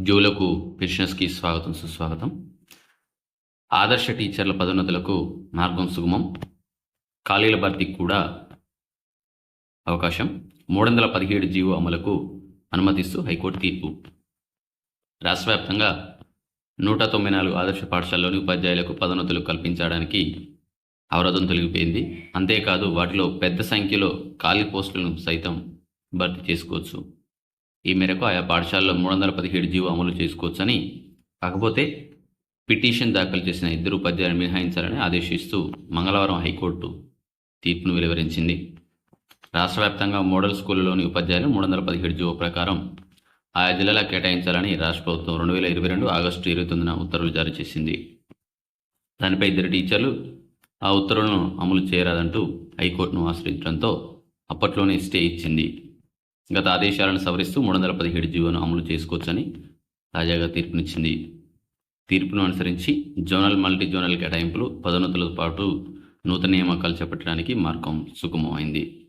జూలకు పెన్షనర్స్కి స్వాగతం సుస్వాగతం. ఆదర్శ టీచర్ల పదోన్నతులకు మార్గం సుగమం. ఖాళీల భర్తీకి కూడా అవకాశం. మూడు వందల పదిహేడు జీవో అమలుకు అనుమతిస్తూ హైకోర్టు తీర్పు. రాష్ట్ర వ్యాప్తంగా నూట తొంభై నాలుగు ఆదర్శ పాఠశాలలోని ఉపాధ్యాయులకు పదోన్నతులు కల్పించడానికి అవరోధం తొలగిపోయింది. అంతేకాదు వాటిలో పెద్ద సంఖ్యలో ఖాళీ పోస్టులను సైతం భర్తీ చేసుకోవచ్చు. ఈ మేరకు ఆయా పాఠశాలలో మూడు వందల పదిహేడు జీవో అమలు చేసుకోవచ్చని కాకపోతే పిటిషన్ దాఖలు చేసిన ఇద్దరు ఉపాధ్యాయులను మినహాయించాలని ఆదేశిస్తూ మంగళవారం హైకోర్టు తీర్పును వెలువరించింది. రాష్ట్ర వ్యాప్తంగా మోడల్ స్కూళ్ళలోని ఉపాధ్యాయులు మూడు వందల పదిహేడు జీవో ప్రకారం ఆయా జిల్లాల కేటాయించాలని రాష్ట్ర ప్రభుత్వం రెండు వేల ఇరవై రెండు ఆగస్టు ఇరవై తొమ్మిదిన ఉత్తర్వులు జారీ చేసింది. దానిపై ఇద్దరు టీచర్లు ఆ ఉత్తర్వులను అమలు చేయరాదంటూ హైకోర్టును ఆశ్రయించడంతో అప్పట్లోనే స్టే ఇచ్చింది. గత ఆదేశాలను సవరిస్తూ మూడు వందల పదిహేడు జీవోను అమలు చేసుకోవచ్చని తాజాగా తీర్పునిచ్చింది. తీర్పును అనుసరించి జోనల్ మల్టీ జోనల్ కేటాయింపులు పదోన్నతులతో పాటు నూతన నియామకాలు చేపట్టడానికి మార్గం సుగమమైంది.